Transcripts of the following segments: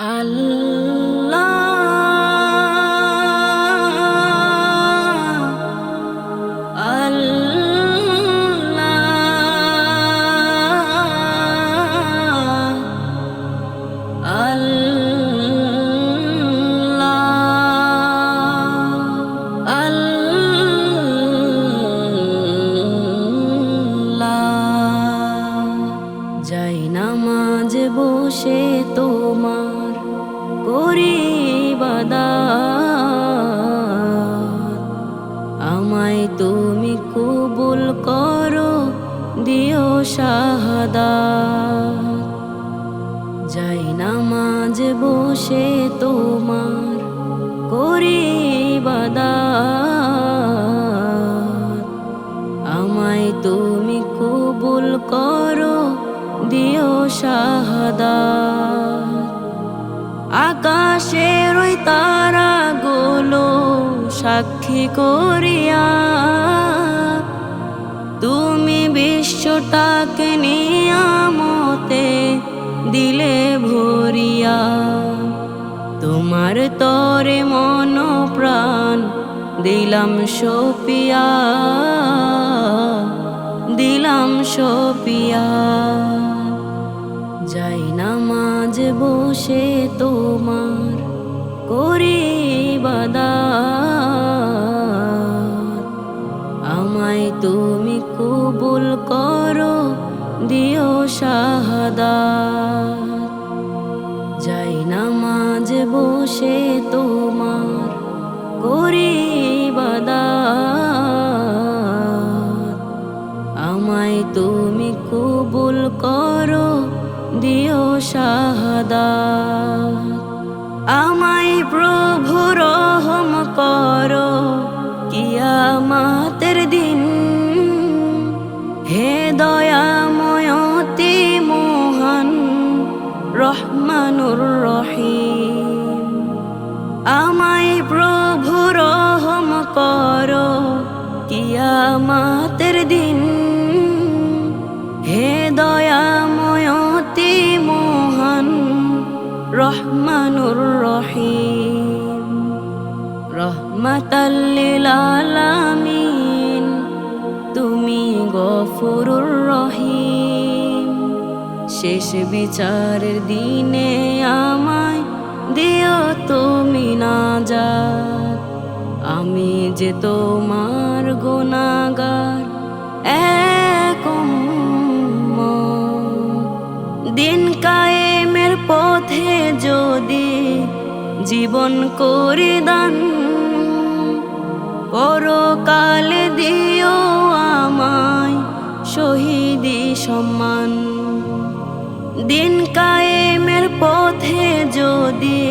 যাই আমায় তুমি কবুল করো, দিও শাহাদা। যাই নামাজ বসে তোমার করি আমায় তুমি কবুল করো, দিও শাহাদা। আকাশের ওই তারা গুলো সাক্ষী করিয়া, তুমি বিশ্বটাকে নিয়ামতে দিলে ভরিয়া, তোমার তরে মন প্রাণ দিলাম সপিয়া দিলাম সপিয়া। যাই নামাজ বসে তোমার করি আমায় তুমি কবুল করো, দিও শাহাদা যাই নামাজ বসে তোমার করি আমায় তুমি কবুল করো দিও শাহাদা। আমায় প্রভু রহম করো কিয়ামাতের দিন। হে দয়াময়তি মোহন রহমানুর রহিম। আমায় রহমাতাল্লিল আলামিন তুমি গফুরুর রহিম। শেষ বিচারের দিনে আমায় দিও তুমি না যা আমি যে তোমার গুণাগার এক দিন কায়েমের পথে যদি জীবন করে দান পরকালে দিও আমায় শহীদি সম্মান। দিন কায়েমের পথে যদি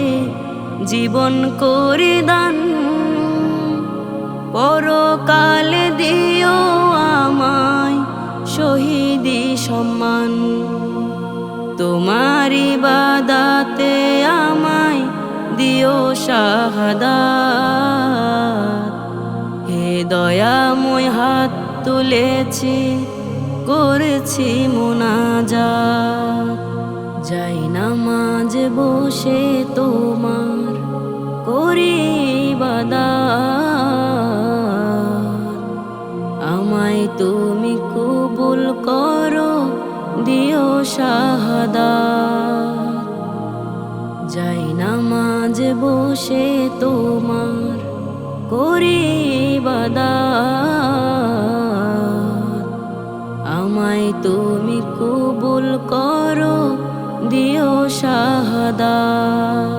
জীবন করে দান, পরকালে দিও আমায় শহীদি সম্মান। তোমারি বাদাতে আমায় দিও শাহাদা। তুলেছি করেছি মোনাজা যাই নামাজ বসে তোমার করি বাদা আমায় তুমি কবুল করো, দিও শাহাদা যাই নামাজ বসে তোমার করি আমায় শাহাদা।